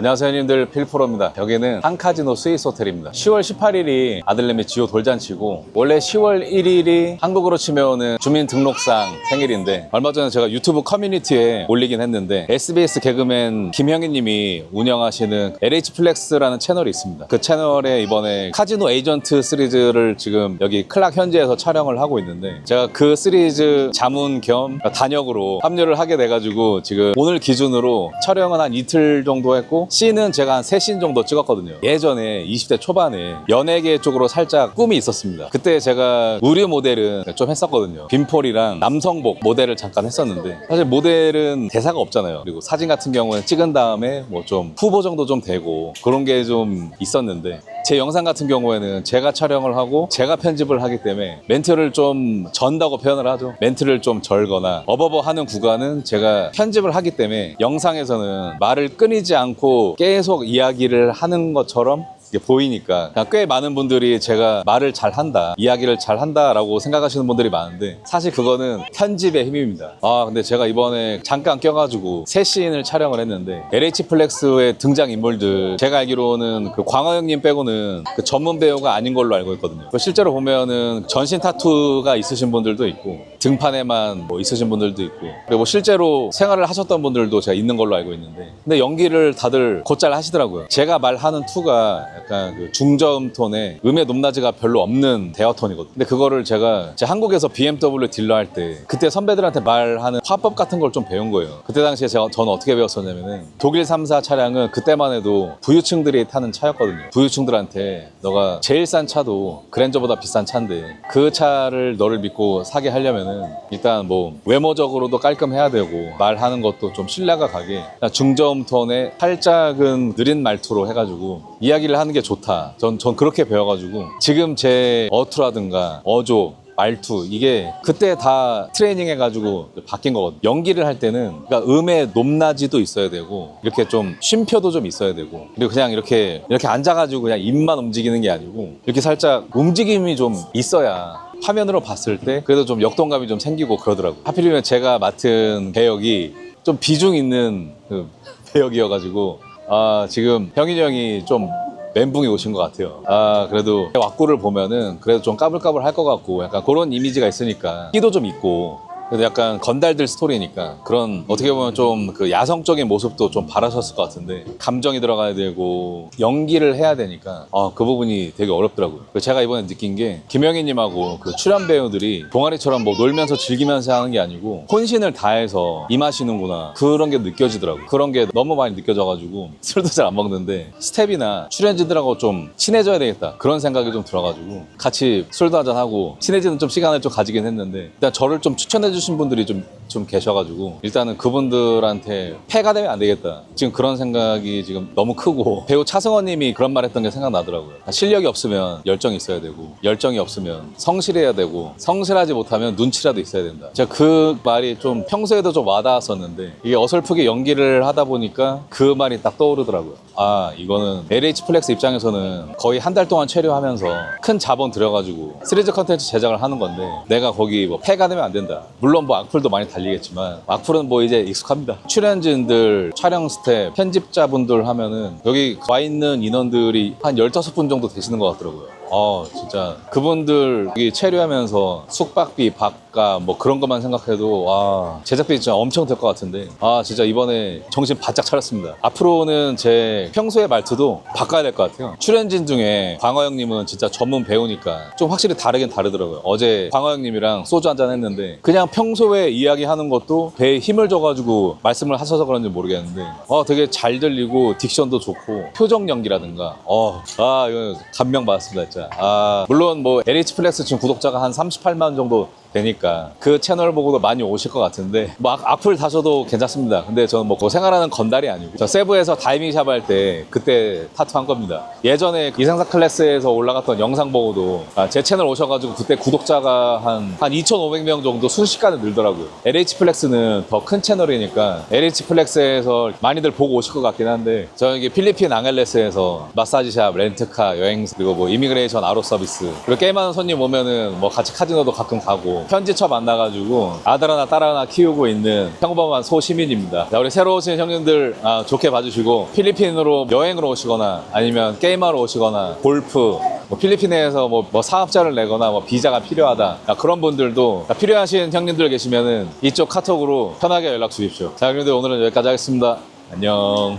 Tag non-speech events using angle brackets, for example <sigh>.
안녕하세요 형님들. 필프로입니다. 여기는 한카지노 스위스 호텔입니다. 10월 18일이 아들내미 지호 돌잔치고 원래 10월 1일이 한국으로 치면은 주민등록상 생일인데 얼마 전에 제가 유튜브 커뮤니티에 올리긴 했는데 SBS 개그맨 김형희 님이 운영하시는 LH 플렉스라는 채널이 있습니다. 그 채널에 이번에 카지노 에이전트 시리즈를 지금 여기 클락 현지에서 촬영을 하고 있는데 제가 그 시리즈 자문 겸 단역으로 합류를 하게 돼가지고 지금 오늘 기준으로 촬영은 한 이틀 정도 했고 씬은 제가 한 3씬 정도 찍었거든요. 예전에 20대 초반에 연예계 쪽으로 살짝 꿈이 있었습니다. 그때 제가 의류 모델은 좀 했었거든요. 빈폴이랑 남성복 모델을 잠깐 했었는데 사실 모델은 대사가 없잖아요. 그리고 사진 같은 경우는 찍은 다음에 뭐 좀 후보 정도 좀 되고 그런 게 좀 있었는데 제 영상 같은 경우에는 제가 촬영을 하고 제가 편집을 하기 때문에 멘트를 좀 전다고 표현을 하죠. 멘트를 좀 절거나 어버버 하는 구간은 제가 편집을 하기 때문에 영상에서는 말을 끊이지 않고 계속 이야기를 하는 것처럼 보이니까 그냥 꽤 많은 분들이 제가 말을 잘 한다, 이야기를 잘 한다라고 생각하시는 분들이 많은데 사실 그거는 편집의 힘입니다. 아 근데 제가 이번에 잠깐 껴가지고 새 씬을 촬영을 했는데 LH 플렉스의 등장 인물들 제가 알기로는 그 광화 형님 빼고는 그 전문 배우가 아닌 걸로 알고 있거든요. 그 실제로 보면은 전신 타투가 있으신 분들도 있고 등판에만 뭐 있으신 분들도 있고 그리고 뭐 실제로 생활을 하셨던 분들도 제가 있는 걸로 알고 있는데 근데 연기를 다들 곧잘 하시더라고요. 제가 말하는 투가 약간 그 중저음 톤에 음의 높낮이가 별로 없는 대화 톤이거든요. 근데 그거를 제가 제 한국에서 BMW 딜러 할 때 그때 선배들한테 말하는 화법 같은 걸 좀 배운 거예요. 그때 당시에 제가 저는 어떻게 배웠었냐면은 독일 3사 차량은 그때만 해도 부유층들이 타는 차였거든요. 부유층들한테 너가 제일 싼 차도 그랜저보다 비싼 차인데 그 차를 너를 믿고 사게 하려면은 일단 뭐 외모적으로도 깔끔해야 되고 말하는 것도 좀 신뢰가 가게 중저음 톤에 살짝은 느린 말투로 해가지고 이야기를 하는 게 좋다. 전, 전 그렇게 배워가지고 지금 제 어투라든가 어조 말투 이게 그때 다 트레이닝 해가지고 바뀐 거거든요. 연기를 할 때는 그러니까 음의 높낮이도 있어야 되고 이렇게 좀 쉼표도 좀 있어야 되고 그리고 그냥 이렇게 이렇게 앉아가지고 그냥 입만 움직이는 게 아니고 이렇게 살짝 움직임이 좀 있어야 화면으로 봤을 때 그래도 좀 역동감이 좀 생기고 그러더라고요. 하필이면 제가 맡은 배역이 좀 비중 있는 그 배역이어가지고 아 지금 형인이 형이 좀 멘붕이 오신 것 같아요. 아, 그래도 왁구를 보면은 그래도 좀 까불까불 할 것 같고 약간 그런 이미지가 있으니까 끼도 좀 있고 그래도 약간 건달들 스토리니까 그런 어떻게 보면 좀 그 야성적인 모습도 좀 바라셨을 것 같은데 감정이 들어가야 되고 연기를 해야 되니까 아, 그 부분이 되게 어렵더라고요. 제가 이번에 느낀 게 김영희님하고 그 출연 배우들이 동아리처럼 뭐 놀면서 즐기면서 하는 게 아니고 혼신을 다해서 임하시는구나 그런 게 느껴지더라고요. 그런 게 너무 많이 느껴져가지고 <laughs> 술도 잘 안 먹는데 스텝이나 출연진들하고 좀 친해져야 되겠다 그런 생각이 좀 들어가지고 같이 술도 한잔 하고 친해지는 좀 시간을 좀 가지긴 했는데 일단 저를 좀 추천해 주신 분들이 좀, 좀 계셔가지고 일단은 그분들한테 패가 되면 안 되겠다. 지금 그런 생각이 지금 너무 크고 <laughs> 배우 차승원 님이 그런 말 했던 게 생각나더라고요. 실력이 없으면 열정이 있어야 되고 열정이 없으면 성실해야 되고 성실하지 못하면 눈치라도 있어야 된다. 제가 그 말이 좀 평소에도 좀 와닿았었는데 이게 어설프게 연기를 하다 보니까 그 말이 딱 떠오르더라고요. 아 이거는 LH 플렉스 입장에서는 거의 한 달 동안 체류하면서 큰 자본 들여가지고 시리즈 컨텐츠 제작을 하는 건데 내가 거기 뭐 패가 되면 안 된다. 물론 뭐 악플도 많이 달 리겠지만 악플은 뭐 이제 익숙합니다. 출연진들 촬영 스텝 편집자분들 하면은 여기 와 있는 인원들이 한 15분 정도 되시는 것 같더라고요 어 진짜. 그분들 체류하면서 숙박비 밥가 뭐 그런 것만 생각해도 와 제작비 진짜 엄청 될것 같은데. 아 진짜 이번에 정신 바짝 차렸습니다. 앞으로는 제 평소의 말투도 바꿔야 될 것 같아요. 출연진 중에 광화형님은 진짜 전문 배우니까 좀 확실히 다르긴 다르더라고요. 어제 광화형님이랑 소주 한잔 했는데 그냥 평소에 이야기하는 것도 배에 힘을 줘가지고 말씀을 하셔서 그런지 모르겠는데 어 되게 잘 들리고 딕션도 좋고 표정 연기라든가 어아 이거 감명 받았습니다 진짜 아 물론 뭐 LH 플렉스 지금 구독자가 한 38만 정도 되니까 그 채널 보고도 많이 오실 것 같은데 뭐 악- 악플 다셔도 괜찮습니다. 근데 저는 뭐 생활하는 건달이 아니고 저 세부에서 다이빙 샵 할 때 그때 타투한 겁니다. 예전에 이상사 클래스에서 올라갔던 영상 보고도 아, 제 채널 오셔가지고 그때 구독자가 한, 한 2,500명 정도 순식간에 늘더라고요. LH 플렉스는 더 큰 채널이니까 LH 플렉스에서 많이들 보고 오실 것 같긴 한데 저기 필리핀 앙헬레스에서 마사지샵, 렌트카, 여행 그리고 뭐 이미그레이션 아로 서비스 그리고 게임하는 손님 오면은 뭐 같이 카지노도 가끔 가고 현지처 만나가지고 아들 하나 딸 하나 키우고 있는 평범한 소시민입니다. 자, 우리 새로 오신 형님들 아, 좋게 봐주시고 필리핀으로 여행으로 오시거나 아니면 게임하러 오시거나 골프 뭐 필리핀에서 뭐, 뭐 사업자를 내거나 뭐 비자가 필요하다 자, 그런 분들도 자, 필요하신 형님들 계시면은 이쪽 카톡으로 편하게 연락 주십시오. 자, 형님들 오늘은 여기까지 하겠습니다. 안녕.